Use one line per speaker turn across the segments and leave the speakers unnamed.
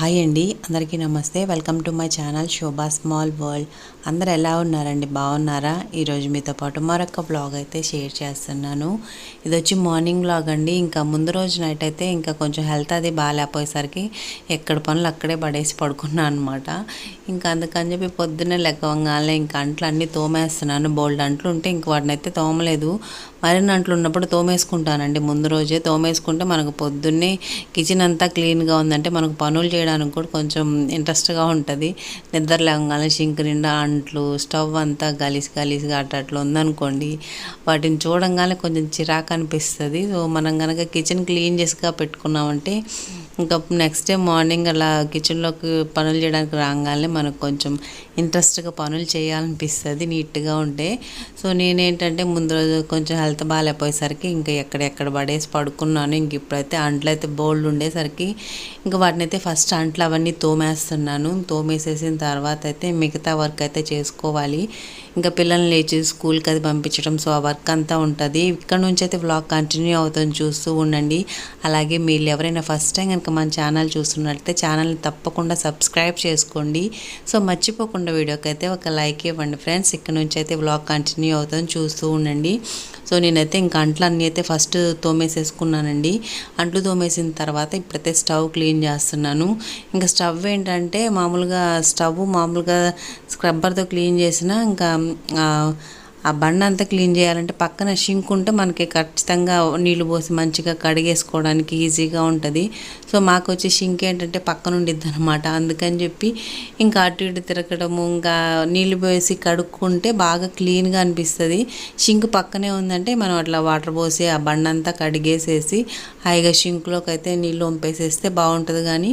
Hi అండి. అందరికీ నమస్తే. Welcome to my channel Shobha small world. అందరు ఎలా ఉన్నారండి? బాగున్నారా? ఈరోజు మీతో పాటు మరొక బ్లాగ్ అయితే షేర్ చేస్తున్నాను. ఇది వచ్చి మార్నింగ్ బ్లాగ్ అండి. ఇంకా ముందు రోజు నైట్ అయితే ఇంకా కొంచెం హెల్త్ అది బాగాలేకపోయేసరికి ఎక్కడ పనులు అక్కడే పడేసి పడుకున్నాను అనమాట ఇంకా అందుకని చెప్పి పొద్దున్నే లెక్కవంగానే ఇంకా అంట్లు అన్నీ తోమేస్తున్నాను. బోల్డ్ అంట్లు ఉంటే ఇంక వాటిని అయితే తోమలేదు. మరిన్ని అంట్లు ఉన్నప్పుడు తోమేసుకుంటానండి. ముందు రోజే తోమేసుకుంటే మనకు పొద్దున్నే కిచెన్ అంతా క్లీన్గా ఉందంటే మనకు పనులు చేయడం చేయడానికి కూడా కొంచెం ఇంట్రెస్ట్గా ఉంటుంది. నిద్ర లేవగానే సింక్ నిండా అంట్లు స్టవ్ అంతా గలీజ్ గలీజ్గా అట్లా అట్లా ఉందనుకోండి వాటిని చూడంగానే కొంచెం చిరాకు అనిపిస్తుంది. సో మనం కనుక కిచెన్ క్లీన్ చేసుగా పెట్టుకున్నామంటే ఇంకా నెక్స్ట్ డే మార్నింగ్ అలా కిచెన్లోకి పనులు చేయడానికి రాగానే మనకు కొంచెం ఇంట్రెస్ట్గా పనులు చేయాలనిపిస్తుంది నీట్గా ఉంటే. సో నేనేంటంటే ముందు రోజు కొంచెం హెల్త్ బాగాలేకపోయేసరికి ఇంకా ఎక్కడెక్కడ పడేసి పడుకున్నాను. ఇంక ఇప్పుడైతే అంట్లయితే బోల్డ్ ఉండేసరికి ఇంకా వాటిని అయితే ఫస్ట్ అంట్లు అవన్నీ తోమేస్తున్నాను. తోమేసేసిన తర్వాత అయితే మిగతా వర్క్ అయితే చేసుకోవాలి. ఇంకా పిల్లల్ని లేచి స్కూల్కి అది పంపించడం. సో ఆ వర్క్ అంతా ఉంటుంది. ఇక్కడ నుంచి అయితే వ్లాగ్ కంటిన్యూ అవుతుంది. చూస్తూ ఉండండి. అలాగే మీరు ఎవరైనా ఫస్ట్ టైం కనుక మన ఛానల్ చూస్తున్నట్లయితే ఛానల్ని తప్పకుండా సబ్స్క్రైబ్ చేసుకోండి. సో మర్చిపోకుండా వీడియోకి అయితే ఒక లైక్ ఇవ్వండి. ఫ్రెండ్స్ ఇక్కడ నుంచి అయితే వ్లాగ్ కంటిన్యూ అవుతుంది. చూస్తూ ఉండండి. సో నేనైతే ఇంకా అంట్లు అన్నీ అయితే ఫస్ట్ తోమేసేసుకున్నానండి. అంట్లు తోమేసిన తర్వాత ఇప్పుడైతే స్టవ్ క్లీన్ చేస్తున్నాను. ఇంకా స్టవ్ ఏంటంటే మామూలుగా స్టవ్ మామూలుగా స్క్రబ్బర్తో క్లీన్ చేసిన ఇంకా ఆ, బండ అంతా క్లీన్ చేయాలంటే పక్కన షింక్ ఉంటే మనకి ఖచ్చితంగా నీళ్ళు పోసి మంచిగా కడిగేసుకోవడానికి ఈజీగా ఉంటుంది. సో మాకు వచ్చే షింక్ ఏంటంటే పక్కన ఉండిద్ది అనమాట అందుకని చెప్పి ఇంకా అటు ఇటు తిరగడము ఇంకా నీళ్ళు పోసి కడుక్కుంటే బాగా క్లీన్గా అనిపిస్తుంది. షింక్ పక్కనే ఉందంటే మనం అట్లా వాటర్ పోసి ఆ బండ అంతా కడిగేసేసి హాయిగా షింక్లోకి అయితే నీళ్ళు వంపేసేస్తే బాగుంటుంది. కానీ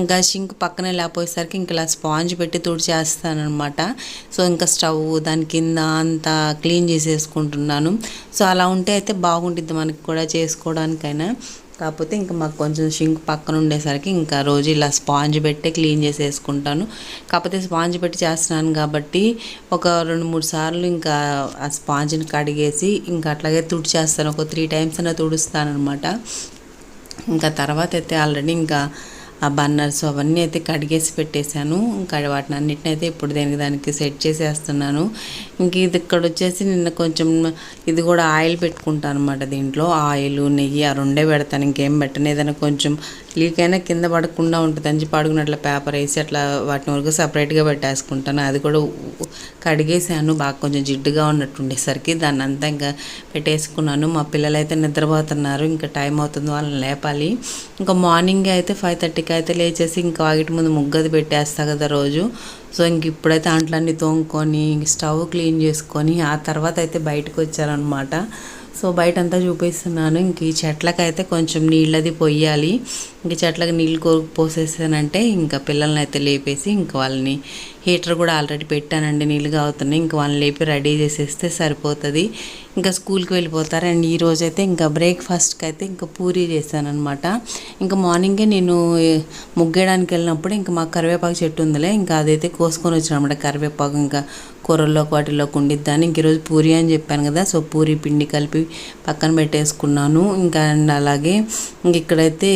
ఇంకా సింక్ పక్కనే లేకపోయేసరికి ఇంక ఇలా స్పాంజ్ పెట్టి తుడిచేస్తానమాట అనమాట సో ఇంకా స్టవ్ దాని కింద అంతా క్లీన్ చేసేసుకుంటున్నాను. సో అలా ఉంటే అయితే బాగుంటుంది మనకి కూడా చేసుకోవడానికైనా. కాకపోతే ఇంకా మాకు కొంచెం షింక్ పక్కన ఉండేసరికి ఇంకా రోజు ఇలా స్పాంజ్ పెట్టి క్లీన్ చేసేసుకుంటాను. కాకపోతే స్పాంజ్ పెట్టి చేస్తున్నాను కాబట్టి ఒక రెండు మూడు సార్లు ఇంకా ఆ స్పాంజ్ని కడిగేసి ఇంకా అట్లాగే తుడిచేస్తాను. ఒక త్రీ టైమ్స్ అయినా తుడుస్తాను అనమాట ఇంకా తర్వాత అయితే ఆల్రెడీ ఇంకా ఆ బన్నర్స్ అవన్నీ అయితే కడిగేసి పెట్టేశాను. ఇంకా వాటిని అన్నిటిని అయితే ఇప్పుడు దేనికి దానికి సెట్ చేసేస్తున్నాను. ఇంక ఇది ఇక్కడ వచ్చేసి నిన్న కొంచెం ఇది కూడా ఆయిల్ పెట్టుకుంటాను అనమాట దీంట్లో. ఆయిల్ నెయ్యి ఆ రెండే పెడతాను. ఇంకేం పెట్టను. ఏదైనా కొంచెం లీక్ అయినా కింద పడకుండా ఉంటుంది. అని చెప్పి అడుగునట్ల పేపర్ వేసి అట్లా వాటిని వరకు సపరేట్గా పెట్టేసుకుంటాను. అది కూడా కడిగేసాను. బాగా కొంచెం జిడ్డుగా ఉన్నట్టు ఉండేసరికి దాన్ని అంతా ఇంకా పెట్టేసుకున్నాను. మా పిల్లలు అయితే నిద్రపోతున్నారు. ఇంకా టైం అవుతుంది వాళ్ళని లేపాలి. ఇంకా మార్నింగ్ అయితే ఫైవ్ థర్టీకి అయితే లేచేసి ఇంకా వాకిటి ముందు ముగ్గది పెట్టేస్తా కదా రోజు. సో ఇంక ఇప్పుడైతే అంట్లన్నీ తోముకొని స్టవ్ క్లీన్ చేసుకొని ఆ తర్వాత అయితే బయటకు వచ్చారనమాట సో బయట అంతా చూపిస్తున్నాను. ఇంక ఈ చెట్లకైతే కొంచెం నీళ్ళది పొయ్యాలి. ఇంక చెట్లకు నీళ్ళు కోరుకు పోసేసానంటే ఇంకా పిల్లల్ని అయితే లేపేసి ఇంక వాళ్ళని హీటర్ కూడా ఆల్రెడీ పెట్టానండి నీళ్ళు అవుతున్నాయి ఇంక వాళ్ళని లేపి రెడీ చేసేస్తే సరిపోతుంది. ఇంకా స్కూల్కి వెళ్ళిపోతారు. అండ్ ఈరోజు అయితే ఇంకా బ్రేక్ఫాస్ట్కి అయితే ఇంకా పూరీ చేశానమాట అనమాట ఇంకా మార్నింగే నేను ముగ్గేయడానికి వెళ్ళినప్పుడు ఇంకా మా కరివేపాకు చెట్టు ఉందిలే. ఇంకా అదైతే కోసుకొని వచ్చాను అనమాట కరివేపాకు ఇంకా కూరల్లోకి వాటిలోకి ఉండిద్దాన్ని ఇంక ఈరోజు పూరి అని చెప్పాను కదా సో పూరి పిండి కలిపి పక్కన పెట్టేసుకున్నాను. ఇంకా అండ్ అలాగే ఇంక ఇక్కడైతే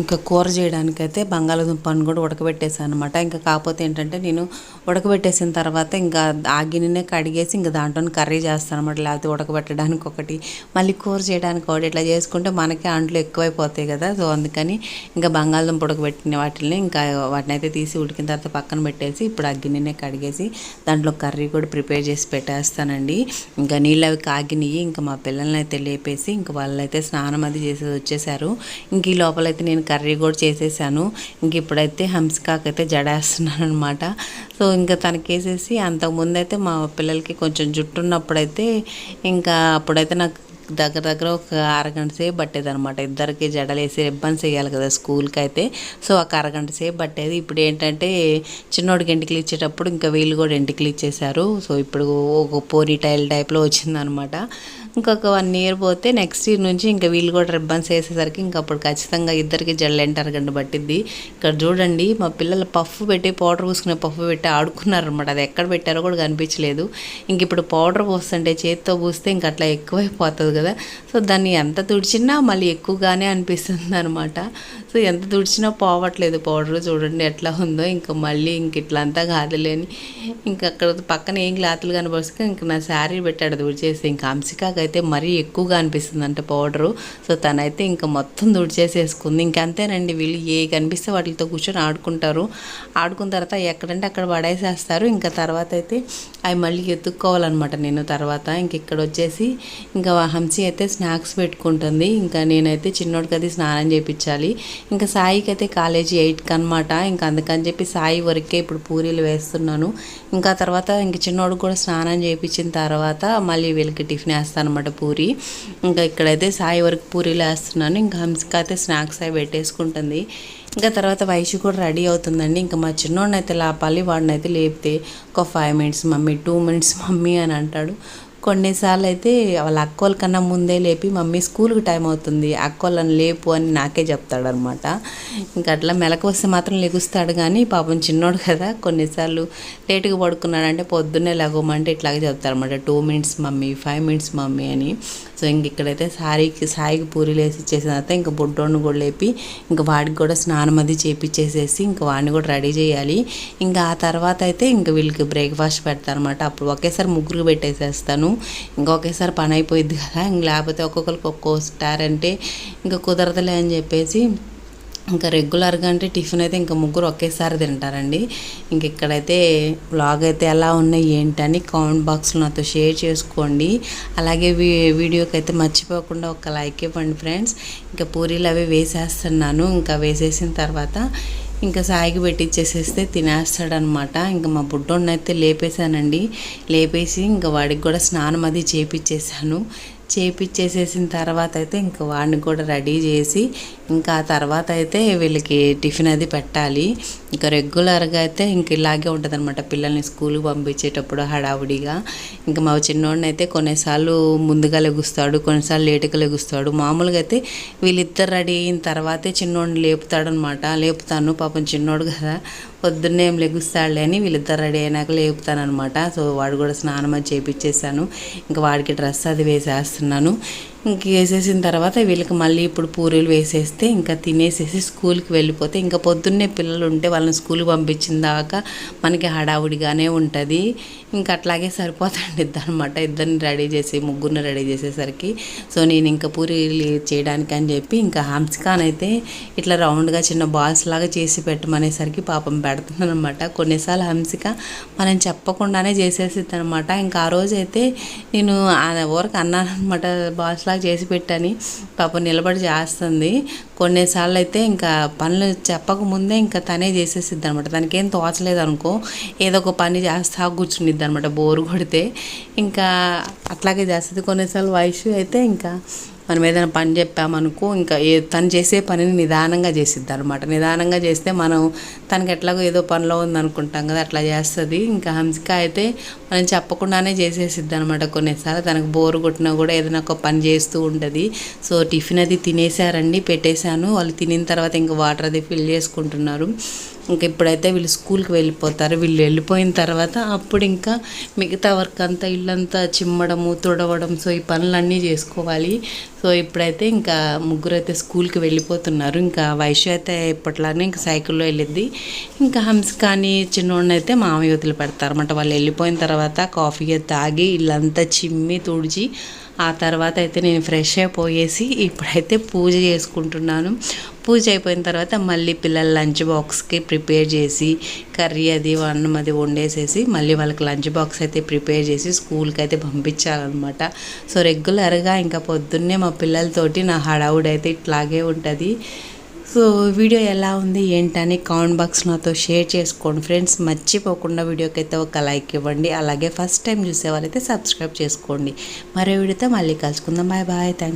ఇంకా కూర చేయడానికైతే బంగాళాదుంపను కూడా ఉడకబెట్టేసాను అనమాట ఇంకా కాకపోతే ఏంటంటే నేను ఉడకబెట్టేసిన తర్వాత ఇంకా ఆ గిన్నెనే కడిగేసి ఇంకా దాంట్లో కర్రీ చేస్తాను అనమాట లేకపోతే ఉడకబెట్టడానికి ఒకటి మళ్ళీ కూర చేయడానికి ఒకటి ఇట్లా చేసుకుంటే మనకే అంట్లు ఎక్కువైపోతాయి కదా. సో అందుకని ఇంకా బంగాళదుంప ఉడకబెట్టిన వాటిని ఇంకా వాటిని అయితే తీసి ఉడికిన తర్వాత పక్కన పెట్టేసి ఇప్పుడు ఆ గిన్నెనే కడిగేసి దాంట్లో కర్రీ కూడా ప్రిపేర్ చేసి పెట్టేస్తానండి. ఇంకా నీళ్ళు అవి కాగినాయి ఇంకా మా పిల్లల్ని అయితే లేపేసి ఇంకా వాళ్ళైతే స్నానం అది చేసేది వచ్చేసారు. ఇంక ఈ లోపలైతే నేను కర్రీ కూడా చేసేసాను. ఇంక ఇప్పుడైతే హంసకాకి జడేస్తున్నాను అనమాట సో ఇంకా తనకేసేసి అంతకుముందు అయితే మా పిల్లలకి కొంచెం జుట్టు ఉన్నప్పుడైతే ఇంకా అప్పుడైతే నాకు దగ్గర దగ్గర ఒక అరగంట సేపు పట్టేది అనమాట ఇద్దరికి జడలేసి రిబ్బన్స్ వేయాలి కదా స్కూల్కి అయితే సో ఒక అరగంట సేపు పట్టేది. ఇప్పుడు ఏంటంటే చిన్నోడికి ఎంటికలు ఇచ్చేటప్పుడు ఇంకా వీళ్ళు కూడా ఎంటికలు ఇచ్చేసారు సో ఇప్పుడు ఒక పోనీ టైల్ టైప్లో వచ్చిందనమాట ఇంకొక వన్ ఇయర్ పోతే నెక్స్ట్ ఇయర్ నుంచి ఇంకా వీళ్ళు కూడా రిబ్బన్స్ వేసేసరికి ఇంకా అప్పుడు ఖచ్చితంగా ఇద్దరికి జడలు అరగంట పట్టిద్ది. ఇక్కడ చూడండి మా పిల్లలు పఫ్ పెట్టి పౌడర్ పూసుకునే పఫ్ పెట్టి ఆడుకున్నారనమాట అది ఎక్కడ పెట్టారో కూడా కనిపించలేదు. ఇంక ఇప్పుడు పౌడర్ పోస్తుంటే చేతితో పూస్తే ఇంక అట్లా ఎక్కువైపోతుంది కదా. సో దాన్ని ఎంత తుడిచినా మళ్ళీ ఎక్కువగానే అనిపిస్తుంది అనమాట సో ఎంత తుడిచినా పోవట్లేదు. పౌడర్ చూడండి ఎట్లా ఉందో. ఇంకా మళ్ళీ ఇంక ఇట్లా అంతా కాదులేని ఇంకా అక్కడ పక్కన ఏం క్లాతులు కనబడుతుంది ఇంకా నా శారీ పెట్టాడు తుడిచేసి. ఇంకా అంశికాకైతే మరీ ఎక్కువగా అనిపిస్తుంది అంటే పౌడరు. సో తనైతే ఇంకా మొత్తం తుడిచేసేసుకుంది. ఇంకంతేనండి వీళ్ళు ఏ కనిపిస్తే వాటితో కూర్చొని ఆడుకుంటారు. ఆడుకున్న తర్వాత ఎక్కడంటే అక్కడ పడేసేస్తారు. ఇంకా తర్వాత అయితే అవి మళ్ళీ ఎత్తుక్కోవాలన్నమాట నేను తర్వాత. ఇంక ఇక్కడ వచ్చేసి ఇంకా హంసి అయితే స్నాక్స్ పెట్టుకుంటుంది. ఇంకా నేనైతే చిన్నోడికి అది స్నానం చేయించాలి ఇంకా సాయికి అయితే కాలేజీ ఎయిట్కి అనమాట ఇంకా అందుకని చెప్పి సాయి వరకే ఇప్పుడు పూరీలు వేస్తున్నాను. ఇంకా తర్వాత ఇంక చిన్నోడికి కూడా స్నానం చేయించిన తర్వాత మళ్ళీ వీళ్ళకి టిఫిన్ వేస్తాను అనమాట పూరి. ఇంకా ఇక్కడైతే సాయి వరకు పూరీలు వేస్తున్నాను. ఇంకా హంసిక అయితే స్నాక్స్ అవి పెట్టేసుకుంటుంది. ఇంకా తర్వాత వయసు కూడా రెడీ అవుతుందండి. ఇంకా మా చిన్నోడినైతే అయితే వాడినైతే లేపితే ఒక five minutes mummy two minutes mummy అని అంటాడు. కొన్నిసార్లు అయితే వాళ్ళ అక్కోల కన్నా ముందే లేపి మమ్మీ స్కూల్కి టైం అవుతుంది. అక్కోళ్ళని లేపు అని నాకే చెప్తాడనమాట. ఇంకా అట్లా మెలకు వస్తే మాత్రం లెగుస్తాడు కానీ పాపం చిన్నోడు కదా కొన్నిసార్లు లేటుగా పడుకున్నాడంటే పొద్దున్నే లెగమంటే ఇట్లాగే చెప్తారనమాట two minutes mummy five minutes mummy అని. సో ఇంక ఇక్కడైతే సారీకి సాయికి పూరీలు వేసి ఇచ్చేసిన తర్వాత ఇంకా బొడ్డోని కూడా లేపి ఇంకా వాడికి కూడా స్నానం అది చేపించేసేసి ఇంకా వాడిని కూడా రెడీ చేయాలి. ఇంకా ఆ తర్వాత అయితే ఇంకా వీళ్ళకి బ్రేక్ఫాస్ట్ పెడతాను అనమాట అప్పుడు ఒకేసారి ముగ్గురు పెట్టేసేస్తాను. ఇంకా ఒకేసారి పని అయిపోయింది కదా. ఇంక లేకపోతే ఒక్కొక్కరికి ఒక్కో స్టార్ అంటే ఇంకా కుదరదులే అని చెప్పేసి ఇంకా రెగ్యులర్గా అంటే టిఫిన్ అయితే ఇంకా ముగ్గురు ఒకేసారి తింటారండి. ఇంక ఇక్కడైతే బ్లాగ్ అయితే ఎలా ఉన్నాయి ఏంటని కామెంట్ బాక్స్లో నాతో షేర్ చేసుకోండి. అలాగే వీ వీడియోకి అయితే మర్చిపోకుండా ఒక లైక్ ఇవ్వండి ఫ్రెండ్స్. ఇంకా పూరీలు అవి వేసేస్తున్నాను. ఇంకా వేసేసిన తర్వాత ఇంకా సాయికి పెట్టిచ్చేసేస్తే తినేస్తాడనమాట. ఇంకా మా బుడ్డోడిని అయితే లేపేశానండి. లేపేసి ఇంకా వాడికి కూడా స్నానం అది చేపిచ్చేసాను. చేపిచ్చేసేసిన తర్వాత అయితే ఇంకా వాడిని కూడా రెడీ చేసి ఇంకా ఆ తర్వాత అయితే వీళ్ళకి టిఫిన్ అది పెట్టాలి. ఇంకా రెగ్యులర్గా అయితే ఇంక ఇలాగే ఉంటుంది అనమాట పిల్లల్ని స్కూల్కి పంపించేటప్పుడు హడావుడిగా. ఇంకా మా చిన్నోడిని అయితే కొన్నిసార్లు ముందుగా లెగుస్తాడు కొన్నిసార్లు లేటుగా లెగుస్తాడు. మామూలుగా అయితే వీళ్ళిద్దరు రెడీ అయిన తర్వాతే చిన్నోడిని లేపుతాడనమాట లేపుతాను. పాపం చిన్నోడు కదా. పొద్దున్నే ఏం లెగుస్తాడులే అని వీళ్ళిద్దరు రెడీ అయినాక లేపుతానమాట సో వాడు కూడా స్నానం అది చేయించేసాను ఇంకా వాడికి డ్రెస్ అది వేసేస్తున్నాను. ఇంక వేసేసిన తర్వాత వీళ్ళకి మళ్ళీ ఇప్పుడు పూరీలు వేసేస్తే ఇంకా తినేసేసి స్కూల్కి వెళ్ళిపోతే ఇంకా పొద్దున్నే పిల్లలు ఉంటే వాళ్ళని స్కూల్కి పంపించిన దాకా మనకి హడావుడిగానే ఉంటుంది. ఇంకా అట్లాగే సరిపోతుంది అనమాట ఇద్దరిని రెడీ చేసి ముగ్గురిని రెడీ చేసేసరికి. సో నేను ఇంకా పూరీలు చేయడానికి అని చెప్పి ఇంకా హంస్కాన్ అయితే ఇట్లా రౌండ్గా చిన్న బాల్స్ లాగా చేసి పెట్టమనేసరికి పాపం పెడుతున్నాను అనమాట కొన్నిసార్లు హంసిక మనం చెప్పకుండానే చేసేసిద్ది అనమాట ఇంకా ఆ రోజైతే నేను ఊరకు అన్నాను అనమాట బాల్స్ లాగా చేసి పెట్టని. పాపం నిలబడి చేస్తుంది. కొన్నిసార్లు అయితే ఇంకా పనులు చెప్పకముందే ఇంకా తనే చేసేసిద్ది అనమాట తనకేం తోచలేదు అనుకో ఏదో ఒక పని చేస్తా కూర్చునిద్ది అనమాట బోరు కొడితే. ఇంకా అట్లాగే చేస్తుంది. కొన్నిసార్లు వయసు అయితే ఇంకా మనం ఏదైనా పని చెప్పామనుకో ఇంకా ఏ తను చేసే పనిని నిదానంగా చేసిద్ది అనమాట నిదానంగా చేస్తే మనం తనకి ఎట్లాగో ఏదో పనిలో ఉందనుకుంటాం కదా అట్లా చేస్తుంది. ఇంకా హంసిక అయితే మనం చెప్పకుండానే చేసేసిద్ది అనమాట కొన్నిసార్లు. తనకు బోరు కొట్టినా కూడా ఏదైనా ఒక పని చేస్తూ ఉంటుంది. సో టిఫిన్ అది తినేసారండి పెట్టేశాను. వాళ్ళు తినిన తర్వాత ఇంకా వాటర్ అది ఫిల్ చేసుకుంటున్నారు. ఇంకా ఇప్పుడైతే వీళ్ళు స్కూల్కి వెళ్ళిపోతారు. వీళ్ళు వెళ్ళిపోయిన తర్వాత అప్పుడు ఇంకా మిగతా వర్క్ అంతా ఇల్లంతా చిమ్మడము తుడవడం సో ఈ పనులన్నీ చేసుకోవాలి. సో ఇప్పుడైతే ఇంకా ముగ్గురు అయితే స్కూల్కి వెళ్ళిపోతున్నారు. ఇంకా వైశ్య అయితే ఇప్పట్లానే ఇంకా సైకిల్లో వెళ్ళిద్ది. ఇంకా హంస్ కానీ చిన్నోడిని అయితే మామయ్య వదిలిపెడతారు అనమాట వాళ్ళు వెళ్ళిపోయిన తర్వాత కాఫీ తాగి ఇల్లంతా చిమ్మి తుడిచి ఆ తర్వాత అయితే నేను ఫ్రెష్ అయిపోయేసి ఇప్పుడైతే పూజ చేసుకుంటున్నాను. పూజ అయిపోయిన తర్వాత మళ్ళీ పిల్లల లంచ్ బాక్స్కి ప్రిపేర్ చేసి కర్రీ అది అన్నం అది వండేసేసి మళ్ళీ వాళ్ళకి లంచ్ బాక్స్ అయితే ప్రిపేర్ చేసి స్కూల్కి అయితే పంపించాలన్నమాట. సో రెగ్యులర్గా ఇంకా పొద్దున్నే మా పిల్లలతోటి నా హడావుడైతే ఇట్లాగే ఉంటుంది. సో వీడియో ఎలా ఉంది ఏంటని కామెంట్ బాక్స్ నాతో షేర్ చేసుకోండి. ఫ్రెండ్స్ మర్చిపోకుండా వీడియోకి అయితే ఒక లైక్ ఇవ్వండి. అలాగే ఫస్ట్ టైం చూసే వాళ్ళైతే సబ్స్క్రైబ్ చేసుకోండి. మరో వీడియోతో మళ్ళీ కలుసుకుందాం. Bye bye. థ్యాంక్